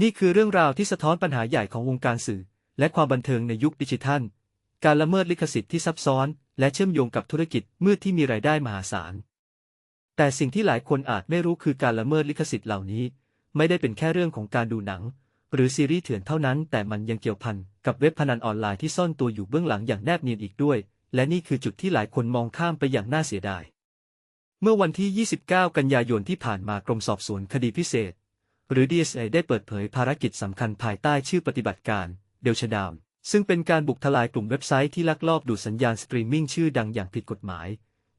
นี่คือเรื่องราวที่สะท้อนปัญหาใหญ่ของวงการสื่อ และความบันเทิงในยุคดิจิทัล การละเมิดลิขสิทธิ์ที่ซับซ้อน และเชื่อมโยงกับธุรกิจมืดที่มีรายได้มหาศาล แต่สิ่งที่หลายคนอาจไม่รู้คือการละเมิดลิขสิทธิ์เหล่านี้ ไม่ได้เป็นแค่เรื่องของการดูหนัง หรือซีรีส์เถื่อนเท่านั้น แต่มันยังเกี่ยวพันกับเว็บพนันออนไลน์ที่ซ่อนตัวอยู่เบื้องหลังอย่างแนบเนียนอีกด้วย และนี่คือจุดที่หลายคนมองข้ามไปอย่างน่าเสียดาย เมื่อวันที่ 29 กันยายนที่ผ่านมากรมสอบสวนคดีพิเศษ หรือ DSA ได้เปิดเผยภารกิจสำคัญภายใต้ชื่อปฏิบัติการเดลชดามซึ่งเป็นการบุกทลายกลุ่มเว็บไซต์ที่ลักลอบดูดสัญญาณสตรีมมิ่งชื่อดังอย่างผิดกฎหมาย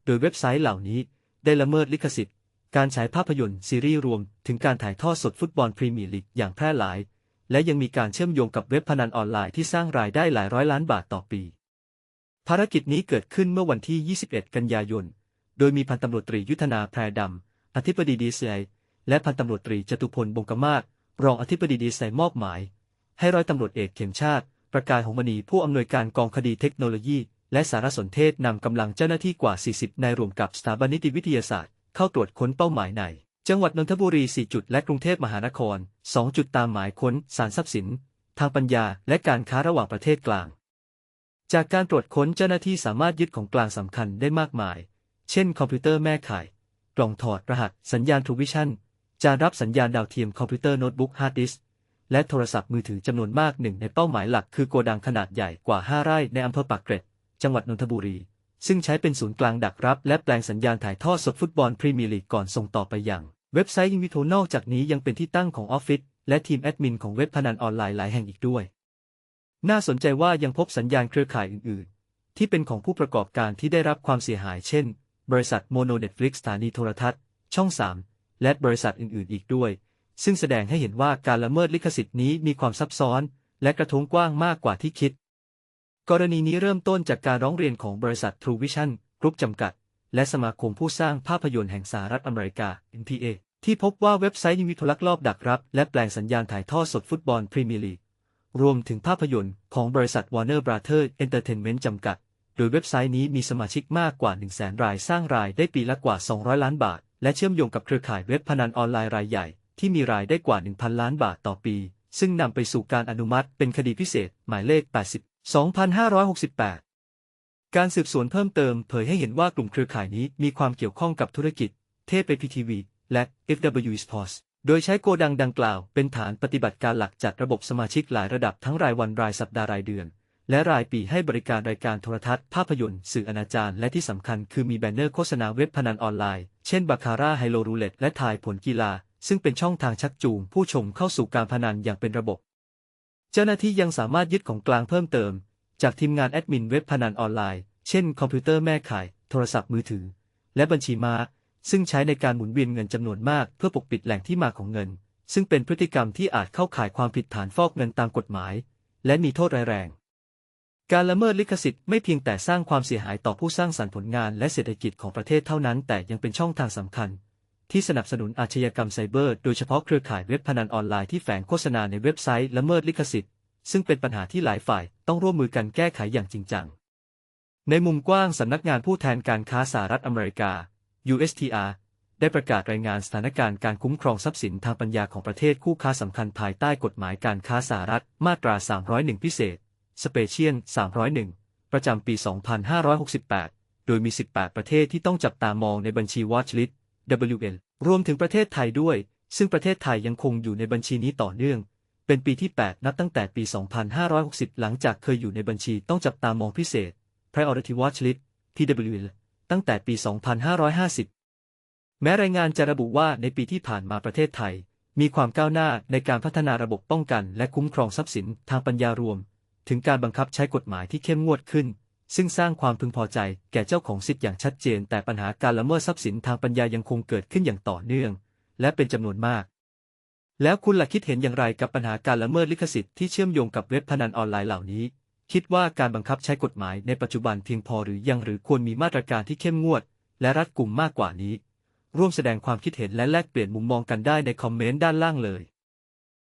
โดยเว็บไซต์เหล่านี้ได้ละเมิดลิขสิทธิ์ การฉายภาพยนตร์ซีรีส์รวม ถึงการถ่ายทอดสดฟุตบอลพรีเมียร์ลีกอย่างแพร่หลาย และยังมีการเชื่อมโยงกับเว็บพนันออนไลน์ที่สร้างรายได้หลายร้อยล้านบาทต่อปี ภารกิจนี้เกิดขึ้นเมื่อวันที่ 21 กันยายน โดยมีพันตำรวจตรียุทธนาแพรดำอธิบดีดีไซ และพันตำรวจตรีจตุพลบงกมาศรองอธิบดีดีไซมอบหมาย ให้ร้อยตำรวจเอกเข็มชาติ ประกายหงมณีผู้อำนวยการกองคดีเทคโนโลยี และสารสนเทศนำกำลังเจ้าหน้าที่กว่า 40 นายรวมกับสถาบันนิติวิทยาศาสตร์ เข้าตรวจค้นเป้าหมายใน จังหวัดนนทบุรี 4 จุดและกรุงเทพมหานคร 2 จุดตามหมายค้นสารทรัพย์สิน ทางปัญญา และการค้าระหว่างประเทศกลาง จากการตรวจค้นเจ้าหน้าที่สามารถยึดของกลางสำคัญได้มากมาย เช่น คอมพิวเตอร์แม่ข่ายกล่องถอดรหัส สัญญาณทรูวิชั่น จานรับสัญญาณดาวเทียมคอมพิวเตอร์โน้ตบุ๊กฮาร์ดดิสก์และโทรศัพท์มือถือจำนวนมากหนึ่งในเป้าหมายหลักคือโกดังขนาดใหญ่กว่า 5 ไร่ในอำเภอปากเกร็ด จังหวัดนนทบุรี ซึ่งใช้เป็นศูนย์กลางดักรับ และแปลงสัญญาณถ่ายทอดสดฟุตบอลพรีเมียร์ลีกก่อนส่งต่อไปยังเว็บไซต์ยิงวิโทนอกจากนี้ยังเป็นที่ตั้งของออฟฟิศและทีมแอดมินของเว็บพนันออนไลน์หลายแห่งอีกด้วย น่าสนใจว่ายังพบสัญญาณเครือข่ายอื่น ๆ ที่เป็นของผู้ประกอบการที่ได้รับความเสียหาย เช่น บริษัทโมโนเน็ตฟลิกสถานีโทรทัศน์ ช่อง 3 และบริษัทอื่นๆ อีกด้วย ซึ่งแสดงให้เห็นว่าการละเมิดลิขสิทธิ์นี้มีความซับซ้อน และกระทงกว้างมากกว่าที่คิด กรณีนี้เริ่มต้นจากการร้องเรียนของบริษัท True Vision กรุ๊ปจำกัด และสมาคมผู้สร้างภาพยนตร์แห่งสหรัฐอเมริกา NPA ที่พบว่าเว็บไซต์ยิงวิทลักลอบดักรับ และแปลงสัญญาณถ่ายทอดสดฟุตบอลพรีเมียร์ลีกรวมถึงภาพยนตร์ของบริษัท Warner Brothers Entertainment จำกัด โดยเว็บไซต์นี้มีสมาชิกมากกว่า 1 0 0 0 0 0 รายสร้างรายได้ปีละกว่า 200 ล้านบาท และเชื่อมโยงกับเครือข่ายเว็บพนันออนไลน์รายใหญ่ ที่มีรายได้กว่า 1,000 ล้านบาทต่อปี ซึ่งนำไปสู่การอนุมัติเป็นคดีพิเศษ หมายเลข 80 2568 การสืบสวนเพิ่มเติมเผยให้เห็นว่ากลุ่มเครือข่ายนี้มีความเกี่ยวข้องกับธุรกิจ เทพพีทีวีและ FW Sports โดยใช้โกดังดังกล่าวเป็นฐานปฏิบัติการหลักจัดระบบสมาชิกหลายระดับทั้งรายวันรายสัปดาห์รายเดือน และรายปีให้บริการรายการโทรทัศน์ ภาพยนตร์ สื่ออนาจารและที่สำคัญคือมีแบนเนอร์โฆษณาเว็บพนันออนไลน์ เช่นบาคาร่าไฮโลรูเล็ตและทายผลกีฬา ซึ่งเป็นช่องทางชักจูงผู้ชมเข้าสู่การพนันอย่างเป็นระบบ เจ้าหน้าที่ยังสามารถยึดของกลางเพิ่มเติม จากทีมงานแอดมินเว็บพนันออนไลน์ เช่น คอมพิวเตอร์แม่ข่าย โทรศัพท์มือถือ และบัญชีม้า ซึ่งใช้ในการหมุนเวียนเงินจำนวนมาก เพื่อปกปิดแหล่งที่มาของเงิน ซึ่งเป็นพฤติกรรมที่อาจเข้าข่ายความผิดฐานฟอกเงินตามกฎหมาย และมีโทษร้ายแรง การละเมิดลิขสิทธิ์ไม่เพียงแต่สร้างความเสียหายต่อผู้สร้างสรรค์ผลงานและเศรษฐกิจของประเทศเท่านั้น แต่ยังเป็นช่องทางสำคัญ ที่สนับสนุนอาชญากรรมไซเบอร์ โดยเฉพาะเครือข่ายเว็บพนันออนไลน์ที่แฝงโฆษณาในเว็บไซต์ละเมิดลิขสิทธิ์ ซึ่งเป็นปัญหาที่หลายฝ่ายต้องร่วมมือกันแก้ไขอย่างจริงจัง ในมุมกว้างสำนักงานผู้แทนการค้าสหรัฐอเมริกา USTR ได้ประกาศรายงานสถานการณ์การคุ้มครองทรัพย์สินทางปัญญาของประเทศคู่ค้าสำคัญภายใต้กฎหมายการค้าสหรัฐมาตรา 301 พิเศษ สเปเชียล301 ประจำปี 2568 โดยมี 18 ประเทศที่ต้องจับตามองในบัญชี Watch List WL รวมถึงประเทศไทยด้วย ซึ่งประเทศไทยยังคงอยู่ในบัญชีนี้ต่อเนื่อง เป็นปีที่ 8 นับตั้งแต่ปี 2560 หลังจากเคยอยู่ในบัญชีต้องจับตามองพิเศษ Priority Watch List PWL ตั้งแต่ปี 2550 แม้รายงานจะระบุว่าในปีที่ผ่านมาประเทศไทย มีความก้าวหน้าในการพัฒนาระบบป้องกัน และคุ้มครองทรัพย์สินทางปัญญารวม ถึงการบังคับใช้กฎหมายที่เข้มงวดขึ้น ซึ่งสร้างความพึงพอใจแก่เจ้าของสิทธิ์อย่างชัดเจน แต่ปัญหาการละเมิดทรัพย์สินทางปัญญายังคงเกิดขึ้นอย่างต่อเนื่อง และเป็นจำนวนมาก แล้วคุณล่ะคิดเห็นอย่างไรกับปัญหาการละเมิดลิขสิทธิ์ที่เชื่อมโยงกับเว็บพนันออนไลน์เหล่านี้ คิดว่าการบังคับใช้กฎหมายในปัจจุบันเพียงพอหรือยังหรือควรมีมาตรการที่เข้มงวด และรัดกุมมากกว่านี้ ร่วมแสดงความคิดเห็นและแลกเปลี่ยนมุมมองกันได้ในคอมเมนต์ด้านล่างเลย